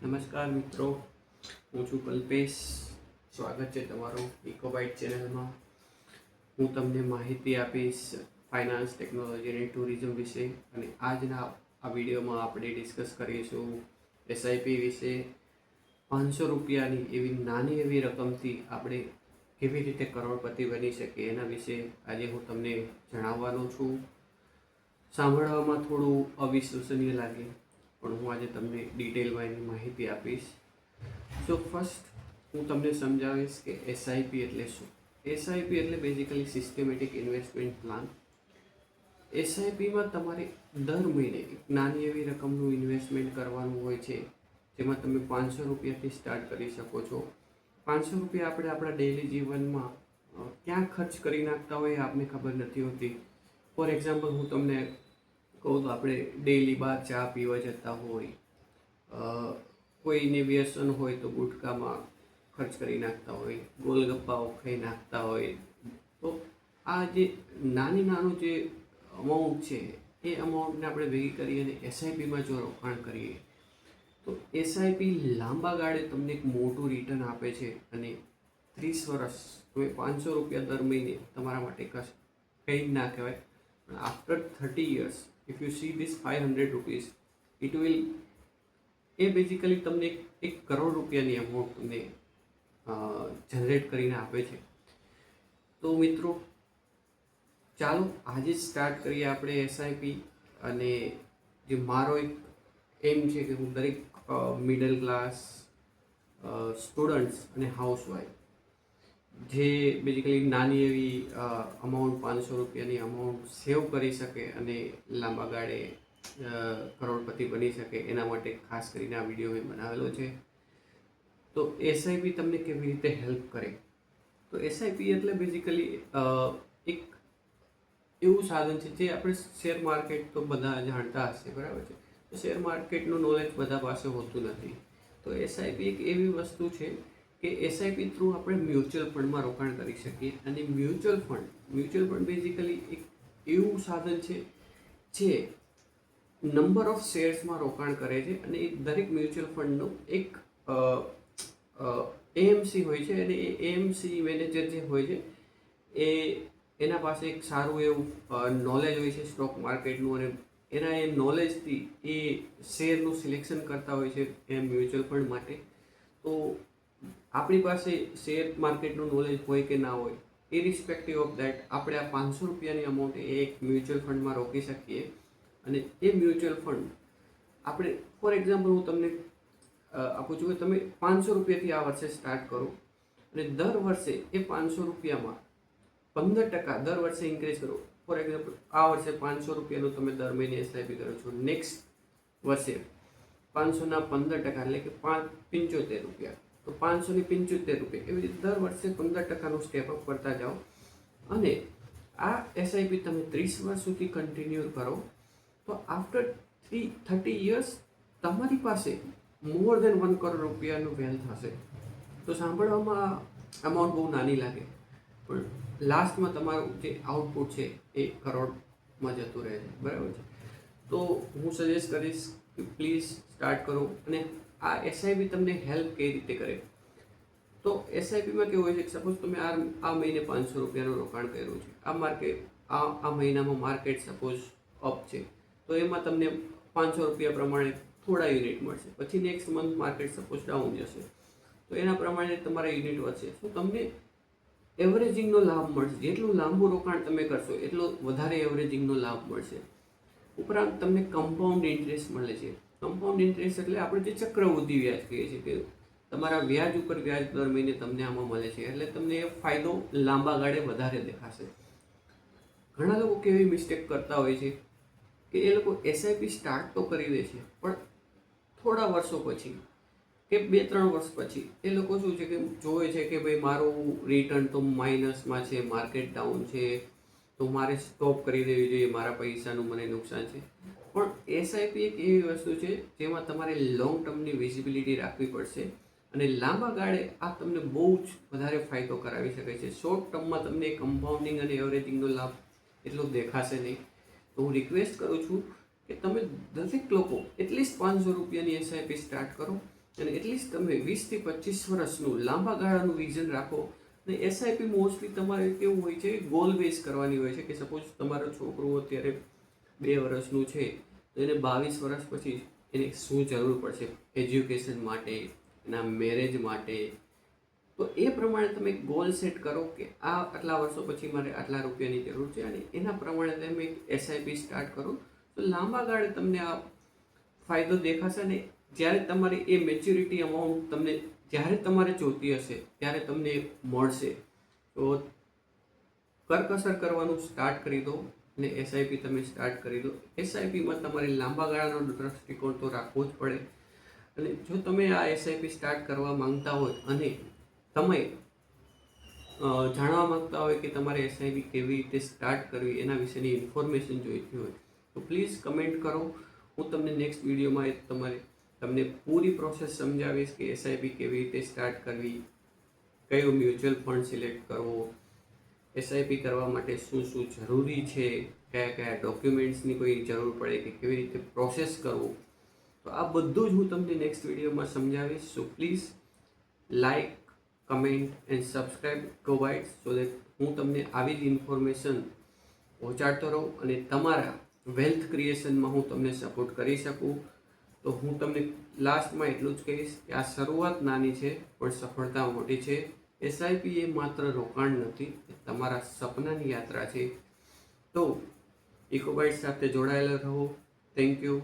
નમસ્કાર મિત્રો. હું છું કલ્પેશ. સ્વાગત છે તમારું ઇકોબાઇટ ચેનલમાં. હું તમને માહિતી આપીશ ફાઇનાન્સ ટેકનોલોજી અને ટુરિઝમ વિશે અને આજના આ વિડીયોમાં આપણે ડિસ્કસ કરીશું એસઆઈપી વિશે. પાંચસો રૂપિયાની એવી નાની એવી રકમથી આપણે કેવી રીતે કરોડપતિ બની શકીએ એના વિશે આજે હું તમને જણાવવાનો છું. સાંભળવામાં થોડું અવિશ્વસનીય લાગે. પણ હું આજે તમને ડિટેલમાં એની માહિતી આપીશ. સો ફર્સ્ટ હું તમને સમજાવીશ કે એસઆઈપી એટલે શું? એસઆઈપી એટલે બેઝિકલી સિસ્ટમેટિક ઇન્વેસ્ટમેન્ટ પ્લાન એસઆઈપીમાં તમારે દર મહિને એક નાની એવી રકમનું ઇન્વેસ્ટમેન્ટ કરવાનું હોય છે, જેમાં તમે પાંચસો રૂપિયાથી સ્ટાર્ટ કરી શકો છો. પાંચસો રૂપિયા આપણે આપણા ડેઇલી જીવનમાં ક્યાં ખર્ચ કરી નાખતા હોય એ આપને ખબર નથી હોતી. ફોર એક્ઝામ્પલ હું તમને કહું તો આપણે ડેઈલી બહાર ચા પીવા જતા હોય કોઈને વ્યસન હોય તો ગુટકામાં ખર્ચ કરી નાખતા હોય, ગોલગપ્પાઓ ખાઈ નાખતા હોય. તો આ જે નાની નાનું જે અમાઉન્ટ છે, એ અમાઉન્ટને આપણે ભેગી કરી અને એસઆઈપીમાં જો રોકાણ કરીએ, તો એસઆઈપી લાંબા ગાળે તમને એક મોટું રિટર્ન આપે છે અને ત્રીસ વર્ષ તમે પાંચસો રૂપિયા દર મહિને તમારા માટે કંઈ જ ના કહેવાય. પણ after thirty years if you see this five hundred rupees it will a basically તમને એક કરોડ રૂપિયાની અમાઉન્ટ તમને જનરેટ કરીને આપે છે. તો મિત્રો, ચાલો આજે સ્ટાર્ટ કરીએ આપણે એસઆઈપી અને જે મારો એક એમ છે કે હું દરેક મિડલ ક્લાસ સ્ટુડન્ટ્સ અને હાઉસવાઈફ જે બેઝિકલી નાની એવી અમાઉન્ટ પાંચસો રૂપિયાની અમાઉન્ટ સેવ કરી શકે અને લાંબા ગાળે કરોડપતિ બની શકે, એના માટે ખાસ કરીને આ વીડિયો મેં બનાવેલો છે. તો એસઆઈપી તમને કેવી રીતે હેલ્પ કરે? તો એસઆઈપી એટલે બેઝિકલી એક એવું સાધન છે જે આપણે શેર માર્કેટ તો બધા જાણતા હશે, બરાબર છે? તો શેર માર્કેટનું નોલેજ બધા પાસે હોતું નથી. તો એસઆઈપી એક એવી વસ્તુ છે કે એસઆઈપી થ્રુ આપણે મ્યુચ્યુઅલ ફંડમાં રોકાણ કરી શકીએ. અને mutual fund mutual fund basically એક એવું સાધન છે જે નંબર ઓફ શેર્સમાં રોકાણ કરે છે અને એ દરેક મ્યુચ્યુઅલ ફંડનું એક એએમસી હોય છે અને એ એએમસી મેનેજર જે હોય છે, એ એના પાસે એક સારું એવું નોલેજ હોય છે સ્ટોક માર્કેટનું અને એના એ નોલેજથી એ શેરનું સિલેક્શન કરતા હોય છે એ મ્યુચ્યુઅલ ફંડ માટે. તો આપણી પાસે શેર માર્કેટનું નોલેજ હોય કે ના હોય એ રિસ્પેક્ટિવ ઓફ દેટ આપણે આ પાંચસો રૂપિયાની અમાઉન્ટ એક મ્યુચ્યુઅલ ફંડમાં રોકી શકીએ. અને એ મ્યુચ્યુઅલ ફંડ આપણે ફોર એક્ઝામ્પલ હું તમને આપું છું કે તમે પાંચસો રૂપિયાથી આ વર્ષે સ્ટાર્ટ કરો અને દર વર્ષે એ પાંચસો રૂપિયામાં પંદર ટકા દર વર્ષે ઇન્ક્રીઝ કરો. ફોર એક્ઝામ્પલ આ વર્ષે પાંચસો રૂપિયાનું તમે દર મહિને એસઆઈપી કરો છો. નેક્સ્ટ વર્ષે પાંચસોના પંદર ટકા એટલે કે પાંચ પંચોતેર રૂપિયા. તો પાંચસોની પંચોતેર રૂપિયા. એવી રીતે દર વર્ષે પંદર ટકાનું સ્ટેપ અપ કરતા જાઓ. અને આ એસઆઈપી તમે ત્રીસ વર્ષ સુધી કન્ટિન્યુ કરો, તો આફ્ટર થ્રી થર્ટી યર્સ તમારી પાસે મોર દેન વન કરોડ રૂપિયાનું વેલ્થ હશે. તો સાંભળવામાં અમાઉન્ટ બહુ નાની લાગે, પણ લાસ્ટમાં તમારું જે આઉટપુટ છે એ કરોડમાં જતું રહે છે. બરાબર છે? તો હું સજેસ્ટ કરીશ કે પ્લીઝ સ્ટાર્ટ કરો અને આ એસઆઈપી તમને હેલ્પ કઈ રીતે કરે? તો એસઆઈપીમાં કેવું હોય છે કે સપોઝ તમે આ આ મહિને પાંચસો રૂપિયાનું રોકાણ કર્યું છે. આ માર્કેટ આ આ મહિનામાં માર્કેટ સપોઝ અપ છે. તો એમાં તમને પાંચસો રૂપિયા પ્રમાણે થોડા યુનિટ મળશે. પછી next month market suppose down જશે. તો એના પ્રમાણે તમારા યુનિટ વધશે. તો તમને એવરેજિંગનો લાભ મળશે. જેટલું લાંબુ રોકાણ તમે કરશો, એટલો વધારે એવરેજિંગનો લાભ મળશે. ઉપરાંત તમને કમ્પાઉન્ડ ઇન્ટરેસ્ટ મળે છે. કમ્પાઉન્ડ ઇન્ટરેસ્ટ એટલે આપણે જે ચક્રવૃદ્ધિ વ્યાજ કહીએ છીએ કે તમારા વ્યાજ ઉપર વ્યાજ દર મહિને તમને આમાં મળે છે. એટલે તમને એ ફાયદો લાંબા ગાળે વધારે દેખાશે. ઘણા લોકો કેવી મિસ્ટેક કરતા હોય છે કે એ લોકો એસઆઈપી સ્ટાર્ટ તો કરી દે છે, પણ થોડા વર્ષો પછી કે બે ત્રણ વર્ષ પછી એ લોકો શું છે કે જોવે છે કે ભાઈ મારું રિટર્ન તો માઇનસમાં છે માર્કેટ ડાઉન છે તો મારે સ્ટોપ કરી દેવી જોઈએ, મારા પૈસાનું મને નુકસાન છે. પણ એસઆઈપી એક એવી વસ્તુ છે, જેમાં તમારે લોંગ ટર્મની વિઝિબિલિટી રાખવી પડશે અને લાંબા ગાળે આ તમને બહુ જ વધારે ફાયદો કરાવી શકે છે. શોર્ટ ટર્મમાં તમને કમ્પાઉન્ડિંગ અને એવરેજિંગનો લાભ એટલો દેખાશે નહીં. તો હું રિક્વેસ્ટ કરું છું કે તમે દરેક લોકો એટલીસ્ટ પાંચસો રૂપિયાની એસઆઈપી સ્ટાર્ટ કરો અને એટલીસ્ટ તમે વીસથી પચીસ વર્ષનું લાંબા ગાળાનું વિઝન રાખો અને એસઆઈપી મોસ્ટલી તમારે કેવું હોય છે ગોલ બેઝ કરવાની હોય છે કે સપોઝ તમારો છોકરો અત્યારે બે વર્ષનું છે, તો એને બાવીસ વર્ષ પછી એને શું જરૂર પડશે? એજ્યુકેશન માટે, એના મેરેજ માટે? તો એ પ્રમાણે તમે ગોલ સેટ કરો કે આ આટલા વર્ષો પછી મારે આટલા રૂપિયાની જરૂર છે અને એના પ્રમાણે તમે એક એસઆઈપી સ્ટાર્ટ કરો. તો લાંબા ગાળે તમને આ ફાયદો દેખાશે ને જ્યારે તમારી એ મેચ્યુરિટી અમાઉન્ટ તમને જ્યારે તમારે જોતી હશે, ત્યારે તમને મળશે. તો કરકસર કરવાનું સ્ટાર્ટ કરી દો અને એસઆઈપી તમે સ્ટાર્ટ કરી દો. એસઆઈપીમાં તમારે લાંબા ગાળાનો દ્રષ્ટિકોણ તો રાખવો જ પડે. અને જો તમે આ એસઆઈપી સ્ટાર્ટ કરવા માંગતા હોય અને તમે જાણવા માંગતા હોય કે તમારે એસઆઈપી કેવી રીતે સ્ટાર્ટ કરવી એના વિશેની ઇન્ફોર્મેશન જોઈતી હોય, તો પ્લીઝ કમેન્ટ કરો. હું તમને નેક્સ્ટ વિડીયોમાં એ તમારે, તમને પૂરી પ્રોસેસ સમજાવીશ કે એસઆઈપી કેવી રીતે સ્ટાર્ટ કરવી, કયો મ્યુચ્યુઅલ ફંડ સિલેક્ટ કરવો એસઆઈપી કરવા માટે શું શું જરૂરી છે, કયા કયા ડોક્યુમેન્ટ્સની કોઈ જરૂર પડે કે કેવી રીતે પ્રોસેસ કરવું. તો આ બધું જ હું તમને નેક્સ્ટ વિડીયોમાં સમજાવીશ. So please like comment and subscribe provide so that હું તમને આવી જ ઇન્ફોર્મેશન પહોંચાડતો રહું અને તમારા વેલ્થ ક્રિએશનમાં હું તમને સપોર્ટ કરી શકું. તો હું તમને લાસ્ટમાં એટલું જ કહીશ કે આ શરૂઆત નાની છે, પણ સફળતા મોટી છે. એસઆઈપી એ માત્ર રોકાણ નથી, એ તમારા સપનાની યાત્રા છે. તો ઇકોબાઇટ સાથે જોડાયેલા રહો. Thank you